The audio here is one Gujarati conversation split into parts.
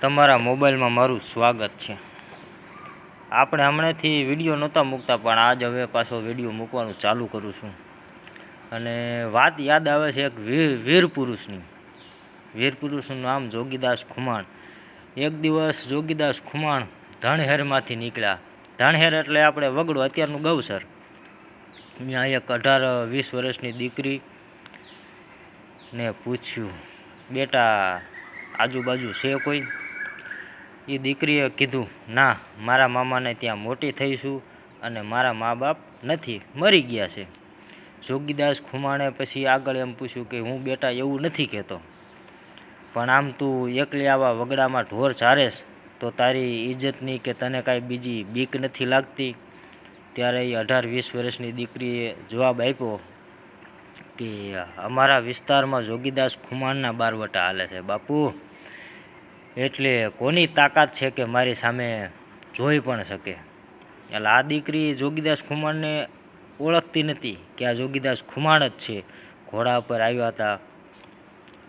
તમારા મોબાઈલમાં મારું સ્વાગત છે. આપણે હમણાંથી વીડિયો નહોતા મૂકતા, પણ આજ હવે પાછો વીડિયો મૂકવાનું ચાલુ કરું છું. અને વાત યાદ આવે છે એક વીર વીર પુરુષની. વીર પુરુષનું નામ જોગીદાસ ખુમાણ. એક દિવસ જોગીદાસ ખુમાણ ધણહેરમાંથી નીકળ્યા. ધણહેર એટલે આપણે વગડો, અત્યારનું ગૌસર. ત્યાં એક અઢાર, વીસ વર્ષની દીકરી ને પૂછ્યું, બેટા, આજુબાજુ છે કોઈ? એ દીકરીએ કીધું, ના, મારા મામાને ત્યાં મોટી થઈશું અને મારા મા બાપ નથી, મરી ગયા છે. જોગીદાસ ખુમાણે પછી આગળ એમ પૂછ્યું કે, હું બેટા એવું નથી કહેતો. પણ આમ તું એકલી આવા વગડામાં ઢોર ચારેશ, તો તારી ઇજ્જતની કે તને કાંઈ બીજી બીક નથી લાગતી? ત્યારે એ અઢાર વીસ વર્ષની દીકરીએ જવાબ આપ્યો કે, અમારા વિસ્તારમાં જોગીદાસ ખુમાણના બારવટા હાલે છે, બાપુ. એટલે કોની તાકાત છે કે મારી સામે જોઈ પણ શકે? એટલે આ દીકરી જોગીદાસ ખુમાણને ઓળખતી નથી કે આ જોગીદાસ ખુમાણ જ છે, ઘોડા પર આવ્યા હતા.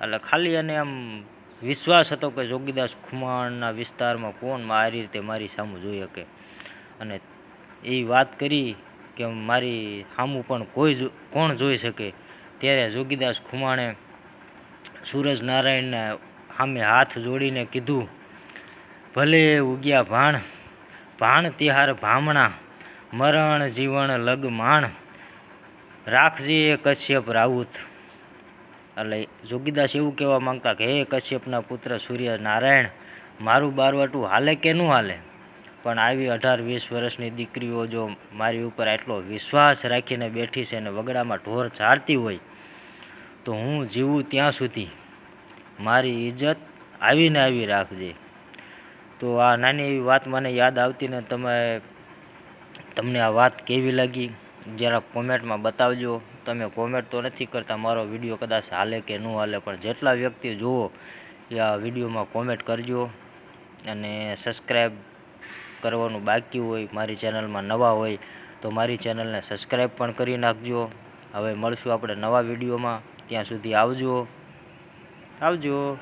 એટલે ખાલી એને આમ વિશ્વાસ હતો કે જોગીદાસ ખુમાણના વિસ્તારમાં કોણ મારી રીતે મારી સામું જોઈ શકે. અને એ વાત કરી કે મારી સામું પણ કોઈ કોણ જોઈ શકે? ત્યારે જોગીદાસ ખુમાણે સૂરજ નારાયણને સામે હાથ જોડીને કીધું, ભલે ઉગ્યા ભાણ ભાણ તિહાર ભામણા, મરણ જીવન રાખજે કશ્યપ રાઉત. એટલે જોગીદાસ એવું કહેવા માંગતા કે, હે કશ્યપના પુત્ર સૂર્ય નારાયણ મારું બારવાટું હાલે કે ન હાલે? પણ આવી અઢાર વીસ વર્ષની દીકરીઓ જો મારી ઉપર આટલો વિશ્વાસ રાખીને બેઠી છે અને વગડામાં ઢોર ઝાડતી હોય, તો હું જીવું ત્યાં સુધી. મારી ઇજ્જત આવીને આવી રાખજે. તો આ નાની એવી વાત મને યાદ આવતી ને તમે, તમને આ વાત કેવી લાગી? જરા કોમેન્ટમાં બતાવજો. તમે કોમેન્ટ તો નથી કરતા, મારો વીડિયો કદાચ હાલે કે ન હાલે, પણ જેટલા વ્યક્તિ જુઓ, એ આ વિડીયોમાં કોમેન્ટ કરજો અને સબસ્ક્રાઈબ કરવાનું બાકી હોય, મારી ચેનલમાં નવા હોય, તો મારી ચેનલને સબસ્ક્રાઈબ પણ કરી નાખજો. હવે મળશું આપણે નવા વિડીયોમાં. ત્યાં સુધી આવજો. આવજો.